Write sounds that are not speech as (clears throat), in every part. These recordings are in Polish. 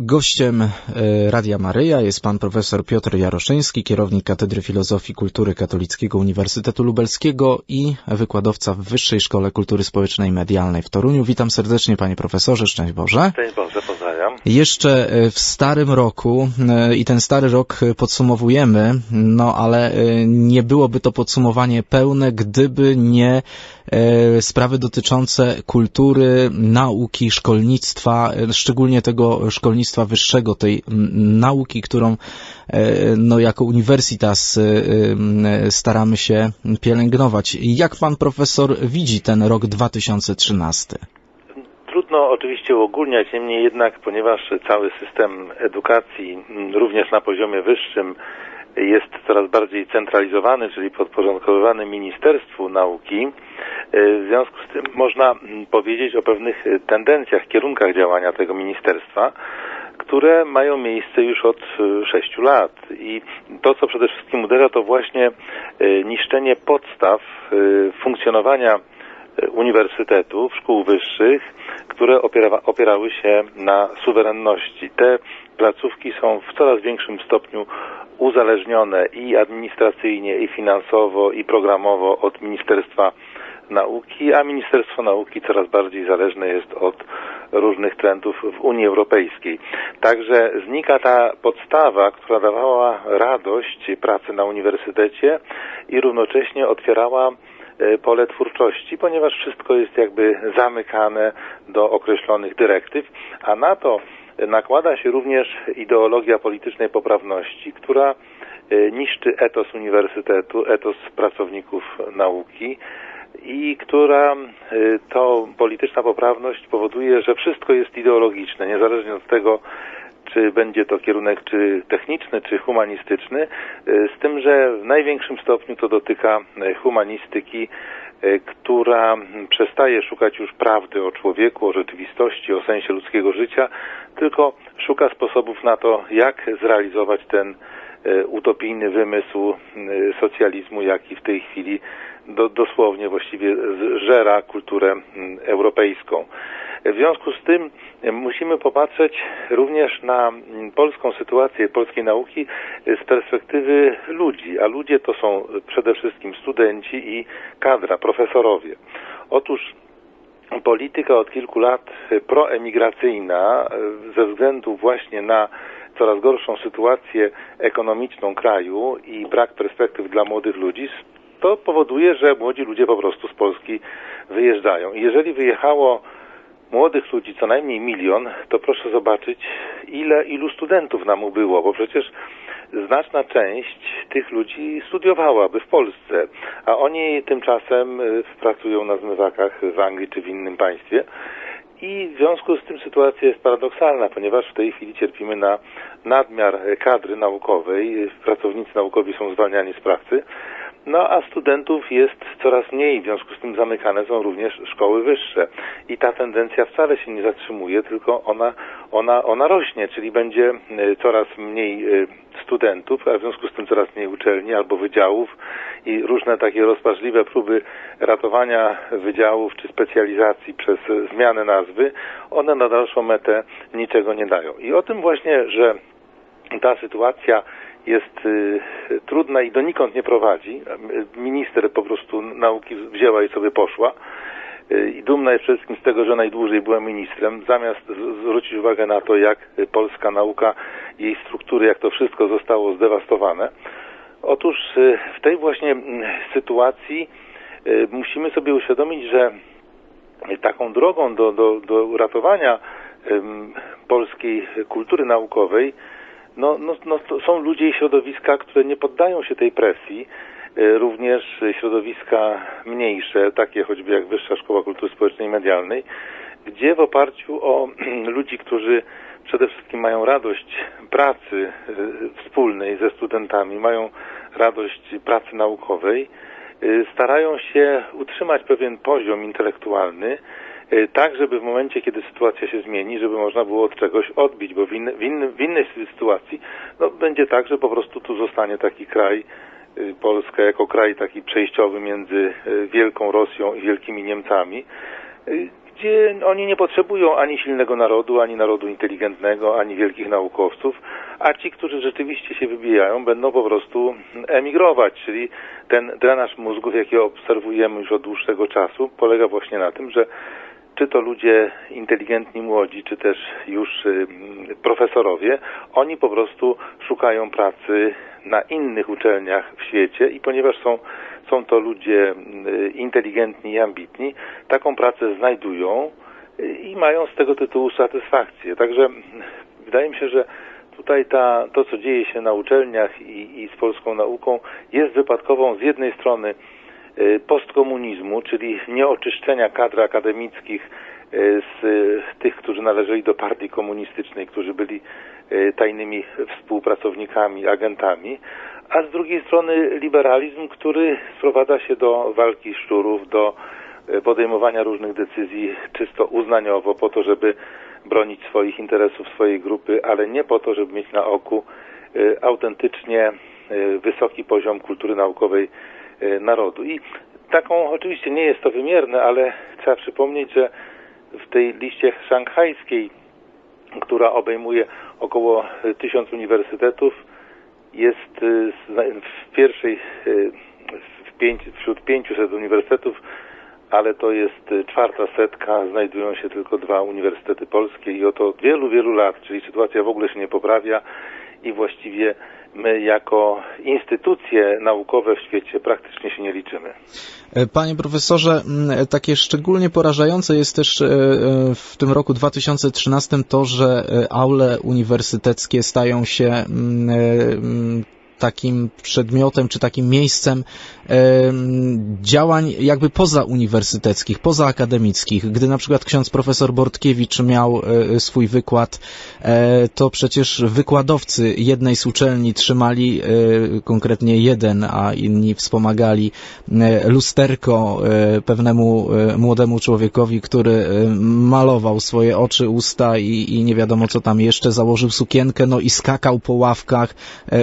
Gościem e, Radia Maryja jest pan profesor Piotr Jaroszyński, kierownik Katedry Filozofii Kultury Katolickiego Uniwersytetu Lubelskiego i wykładowca w Wyższej Szkole Kultury Społecznej i Medialnej w Toruniu. Witam serdecznie panie profesorze, szczęść Boże. Szczęść Boże, pozdrawiam. Jeszcze e, w starym roku e, i ten stary rok podsumowujemy, no ale nie byłoby to podsumowanie pełne, gdyby nie sprawy dotyczące kultury, nauki, szkolnictwa, szczególnie tego szkolnictwa wyższego, tej nauki, którą e, no, jako uniwersytas e, e, staramy się pielęgnować. Jak pan profesor widzi ten rok 2013? Trudno oczywiście uogólniać, niemniej jednak, ponieważ cały system edukacji, również na poziomie wyższym, jest coraz bardziej centralizowany, czyli podporządkowywany Ministerstwu Nauki. W związku z tym można powiedzieć o pewnych tendencjach, kierunkach działania tego ministerstwa które mają miejsce już od e, sześciu lat. I to, co przede wszystkim uderza, to właśnie e, niszczenie podstaw funkcjonowania uniwersytetów, szkół wyższych, które opiera, opierały się na suwerenności. Te placówki są w coraz większym stopniu uzależnione i administracyjnie, i finansowo, i programowo od Ministerstwa Nauki, a Ministerstwo Nauki coraz bardziej zależne jest od różnych trendów w Unii Europejskiej. Także znika ta podstawa, która dawała radość pracy na uniwersytecie i równocześnie otwierała pole twórczości, ponieważ wszystko jest jakby zamykane do określonych dyrektyw, a na to nakłada się również ideologia politycznej poprawności, która e, niszczy etos uniwersytetu, etos pracowników nauki, i która y, to polityczna poprawność powoduje, że wszystko jest ideologiczne, niezależnie od tego, czy będzie to kierunek czy techniczny, czy humanistyczny, y, z tym, że w największym stopniu to dotyka y, humanistyki, która przestaje szukać już prawdy o człowieku, o rzeczywistości, o sensie ludzkiego życia, tylko szuka sposobów na to, jak zrealizować ten utopijny wymysł socjalizmu, jaki w tej chwili do, dosłownie właściwie żera kulturę mm, europejską. W związku z tym musimy popatrzeć również na mm, polską sytuację polskiej nauki z perspektywy ludzi, a ludzie to są przede wszystkim studenci i kadra, profesorowie. Otóż polityka od kilku lat proemigracyjna ze względu właśnie na coraz gorszą sytuację ekonomiczną kraju i brak perspektyw dla młodych ludzi to powoduje, że młodzi ludzie po prostu z Polski wyjeżdżają. I jeżeli wyjechało młodych ludzi co najmniej milion, to proszę zobaczyć, ile ilu studentów nam ubyło, bo przecież znaczna część tych ludzi studiowałaby w Polsce, a oni tymczasem y, pracują na zmywakach w Anglii czy w innym państwie. I w związku z tym sytuacja jest paradoksalna, ponieważ w tej chwili cierpimy na nadmiar kadry naukowej, pracownicy naukowi są zwalniani z pracy, no a studentów jest coraz mniej, w związku z tym zamykane są również szkoły wyższe. I ta tendencja wcale się nie zatrzymuje, tylko ona, ona, ona rośnie, czyli będzie y, coraz mniej y, studentów, a w związku z tym coraz mniej uczelni albo wydziałów i różne takie rozpaczliwe próby ratowania wydziałów czy specjalizacji przez zmianę nazwy, one na dalszą metę niczego nie dają. I o tym właśnie, że ta sytuacja jest y, trudna i donikąd nie prowadzi. Minister po prostu nauki wzięła i sobie poszła. Y, I dumna jest przede wszystkim z tego, że najdłużej była ministrem, zamiast zwrócić uwagę na to, jak polska nauka, jej struktury, jak to wszystko zostało zdewastowane. Otóż y, w tej właśnie sytuacji musimy sobie uświadomić, że taką drogą do, do, do ratowania polskiej kultury naukowej no, no, no, są ludzie i środowiska, które nie poddają się tej presji, e, również środowiska mniejsze, takie choćby jak Wyższa Szkoła Kultury Społecznej i Medialnej, gdzie w oparciu o (clears throat) ludzi, którzy przede wszystkim mają radość pracy e, wspólnej ze studentami, mają radość pracy naukowej, e, starają się utrzymać pewien poziom intelektualny, Y, tak żeby w momencie, kiedy sytuacja się zmieni, żeby można było od czegoś odbić, bo w, inny, w, w innej sytuacji no, będzie tak, że po prostu tu zostanie taki kraj, y, Polska jako kraj taki przejściowy między y, Wielką Rosją i Wielkimi Niemcami, gdzie oni nie potrzebują ani silnego narodu, ani narodu inteligentnego, ani wielkich naukowców, a ci, którzy rzeczywiście się wybijają, będą po prostu emigrować, czyli ten drenaż mózgów, jaki obserwujemy już od dłuższego czasu, polega właśnie na tym, że czy to ludzie inteligentni, młodzi, czy też już y, profesorowie, oni po prostu szukają pracy na innych uczelniach w świecie i ponieważ są, są to ludzie y, inteligentni i ambitni, taką pracę znajdują y, i mają z tego tytułu satysfakcję. Także wydaje mi się, że tutaj ta, to, co dzieje się na uczelniach i, i z polską nauką, jest wypadkową z jednej strony postkomunizmu, czyli nieoczyszczenia kadr akademickich y, z tych, którzy należeli do partii komunistycznej, którzy byli y, tajnymi współpracownikami, agentami, a z drugiej strony liberalizm, który sprowadza się do walki szczurów, do podejmowania różnych decyzji czysto uznaniowo, po to, żeby bronić swoich interesów, swojej grupy, ale nie po to, żeby mieć na oku autentycznie wysoki poziom kultury naukowej narodu. I taką, oczywiście nie jest to wymierne, ale trzeba przypomnieć, że w tej liście szanghajskiej, która obejmuje około tysiąc uniwersytetów, jest e, w pierwszej, e, w pięć, wśród 500 uniwersytetów, ale to jest czwarta setka, znajdują się tylko dwa uniwersytety polskie i oto od wielu, wielu lat, czyli sytuacja w ogóle się nie poprawia i właściwie my jako instytucje naukowe w świecie praktycznie się nie liczymy. E, panie profesorze, takie szczególnie porażające jest też e, e, w tym roku 2013 to, że aule uniwersyteckie stają się takim przedmiotem, czy takim miejscem działań jakby poza uniwersyteckich, poza akademickich. Gdy na przykład ksiądz profesor Bortkiewicz miał e, swój wykład, e, to przecież wykładowcy jednej z uczelni trzymali, e, konkretnie jeden, a inni wspomagali lusterko pewnemu młodemu człowiekowi, który malował swoje oczy, usta i, i nie wiadomo co tam jeszcze, założył sukienkę, no i skakał po ławkach,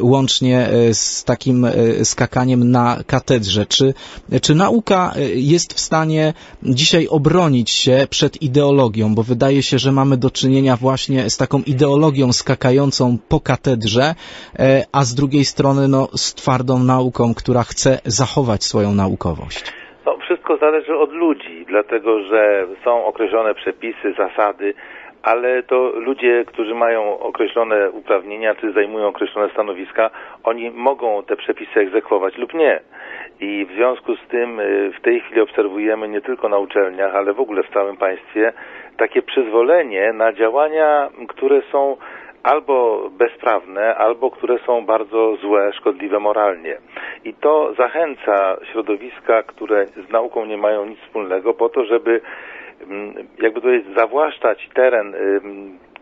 łącznie z takim skakaniem na katedrze. Czy, czy nauka e, jest w stanie dzisiaj obronić się przed ideologią, bo wydaje się, że mamy do czynienia właśnie z taką ideologią skakającą po katedrze, e, a z drugiej strony no, z twardą nauką, która chce zachować swoją naukowość. No, wszystko zależy od ludzi, dlatego że są określone przepisy, zasady, ale to ludzie, którzy mają określone uprawnienia, czy zajmują określone stanowiska, oni mogą te przepisy egzekwować lub nie. I w związku z tym y, w tej chwili obserwujemy nie tylko na uczelniach, ale w ogóle w całym państwie takie przyzwolenie na działania, które są albo bezprawne, albo które są bardzo złe, szkodliwe moralnie. I to zachęca środowiska, które z nauką nie mają nic wspólnego, po to, żeby jakby to jest zawłaszczać teren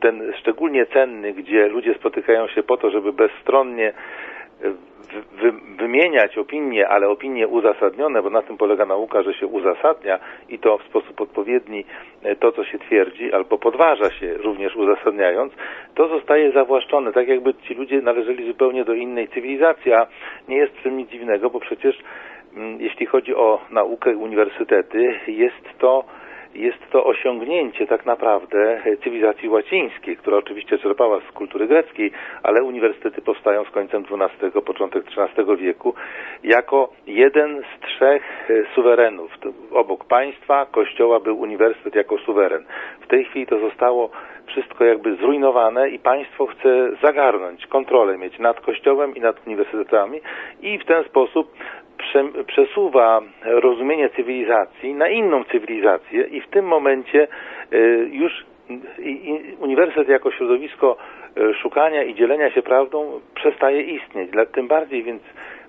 ten szczególnie cenny, gdzie ludzie spotykają się po to, żeby bezstronnie wy, wymieniać opinie, ale opinie uzasadnione, bo na tym polega nauka, że się uzasadnia i to w sposób odpowiedni e, to, co się twierdzi, albo podważa się również uzasadniając, to zostaje zawłaszczone, tak jakby ci ludzie należeli zupełnie do innej cywilizacji, a nie jest w tym nic dziwnego, bo przecież mm, jeśli chodzi o naukę uniwersytety, jest to jest to osiągnięcie tak naprawdę cywilizacji łacińskiej, która oczywiście czerpała z kultury greckiej, ale uniwersytety powstają z końcem XII, początek XIII wieku jako jeden z trzech e, suwerenów. Obok państwa, kościoła był uniwersytet jako suweren. W tej chwili to zostało wszystko jakby zrujnowane i państwo chce zagarnąć kontrolę, mieć nad kościołem i nad uniwersytetami i w ten sposób przesuwa rozumienie cywilizacji na inną cywilizację i w tym momencie e, już uniwersytet jako środowisko e, szukania i dzielenia się prawdą przestaje istnieć. Tym bardziej więc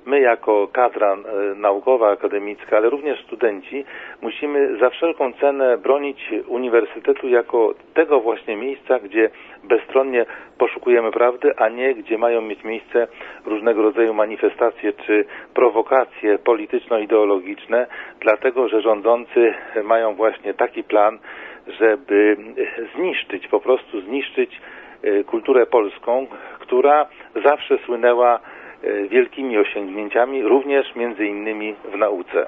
my jako kadra e, naukowa, akademicka, ale również studenci musimy za wszelką cenę bronić uniwersytetu jako tego właśnie miejsca, gdzie bezstronnie poszukujemy prawdy, a nie gdzie mają mieć miejsce różnego rodzaju manifestacje czy prowokacje polityczno-ideologiczne, dlatego że rządzący mają właśnie taki plan, żeby zniszczyć, po prostu zniszczyć e, kulturę polską, która zawsze słynęła wielkimi osiągnięciami, również między innymi w nauce.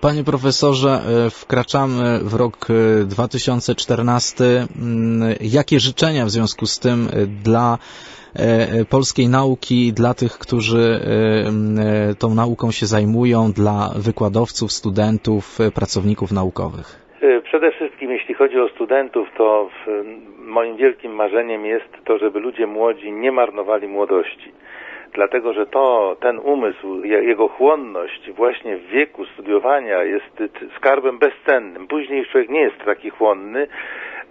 Panie profesorze, e, wkraczamy w rok 2014. Mm, jakie życzenia w związku z tym dla polskiej nauki, dla tych, którzy tą nauką się zajmują, dla wykładowców, studentów, pracowników naukowych? Przede wszystkim, jeśli chodzi o studentów, to moim wielkim marzeniem jest to, żeby ludzie młodzi nie marnowali młodości. Dlatego, że to, ten umysł, jego chłonność właśnie w wieku studiowania jest skarbem bezcennym. Później człowiek nie jest taki chłonny,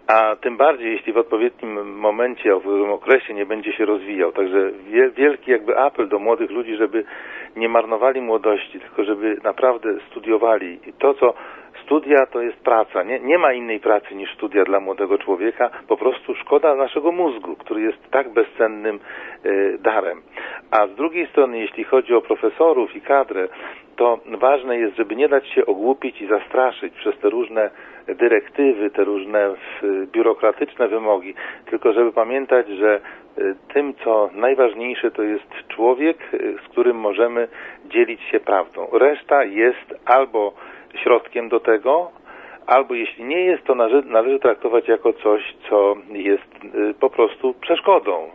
a tym bardziej, jeśli w odpowiednim momencie, w odpowiednim okresie nie będzie się rozwijał. Także wielki jakby apel do młodych ludzi, żeby nie marnowali młodości, tylko żeby naprawdę studiowali. I to, co studia to jest praca. Nie, nie ma innej pracy niż studia dla młodego człowieka. Po prostu szkoda naszego mózgu, który jest tak bezcennym y, darem. A z drugiej strony, jeśli chodzi o profesorów i kadrę, to ważne jest, żeby nie dać się ogłupić i zastraszyć przez te różne dyrektywy, te różne biurokratyczne wymogi, tylko żeby pamiętać, że y, tym, co najważniejsze, to jest człowiek, y, z którym możemy dzielić się prawdą. Reszta jest albo środkiem do tego, albo jeśli nie jest, to należy, należy traktować jako coś, co jest y, po prostu przeszkodą.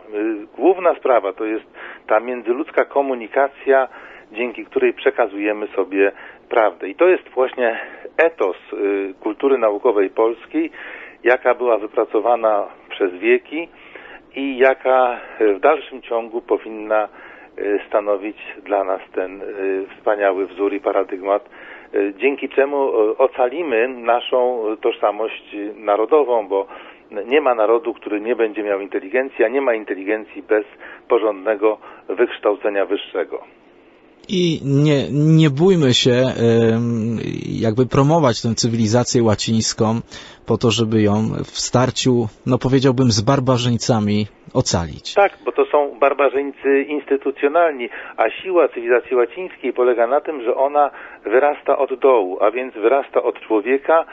Główna sprawa to jest ta międzyludzka komunikacja, dzięki której przekazujemy sobie prawdę. I to jest właśnie etos y, kultury naukowej polskiej, jaka była wypracowana przez wieki i jaka w dalszym ciągu powinna y, stanowić dla nas ten y, wspaniały wzór i paradygmat, dzięki czemu ocalimy naszą tożsamość narodową, bo nie ma narodu, który nie będzie miał inteligencji, a nie ma inteligencji bez porządnego wykształcenia wyższego. I nie, nie bójmy się jakby promować tę cywilizację łacińską po to, żeby ją w starciu, no powiedziałbym, z barbarzyńcami ocalić. Tak, bo to są barbarzyńcy instytucjonalni, a siła cywilizacji łacińskiej polega na tym, że ona wyrasta od dołu, a więc wyrasta od człowieka,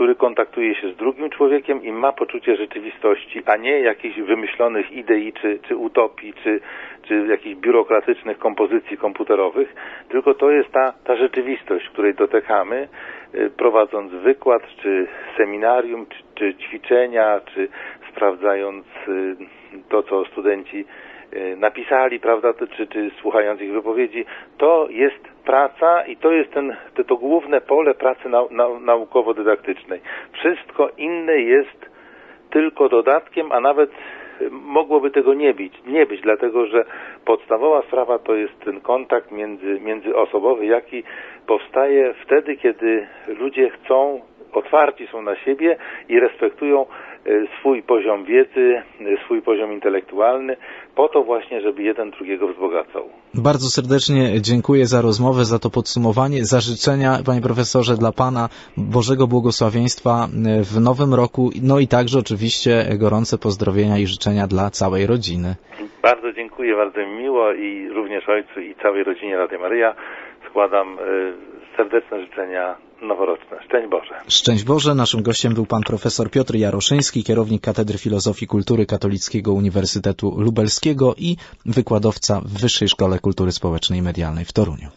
który kontaktuje się z drugim człowiekiem i ma poczucie rzeczywistości, a nie jakichś wymyślonych idei, czy, czy utopii, czy, czy jakichś biurokratycznych kompozycji komputerowych, tylko to jest ta, ta rzeczywistość, której dotykamy, y, prowadząc wykład, czy seminarium, czy, czy ćwiczenia, czy sprawdzając y, to, co studenci y, napisali, prawda, czy, czy słuchając ich wypowiedzi, to jest praca i to jest ten, to, to główne pole pracy nau, nau, naukowo-dydaktycznej. Wszystko inne jest tylko dodatkiem, a nawet mogłoby tego nie być, nie być, dlatego że podstawowa sprawa to jest ten kontakt między, międzyosobowy, jaki powstaje wtedy, kiedy ludzie chcą, otwarci są na siebie i respektują swój poziom wiedzy, e, swój poziom intelektualny, po to właśnie, żeby jeden drugiego wzbogacał. Bardzo serdecznie dziękuję za rozmowę, za to podsumowanie, za życzenia, panie profesorze, dla pana Bożego błogosławieństwa e, w nowym roku, no i także oczywiście gorące pozdrowienia i życzenia dla całej rodziny. Bardzo dziękuję, bardzo mi miło i również ojcu i całej rodzinie Radia Maryja składam serdeczne życzenia noworoczne. Szczęść Boże. Szczęść Boże. Naszym gościem był pan profesor Piotr Jaroszyński, kierownik Katedry Filozofii Kultury Katolickiego Uniwersytetu Lubelskiego i wykładowca w Wyższej Szkole Kultury Społecznej i Medialnej w Toruniu.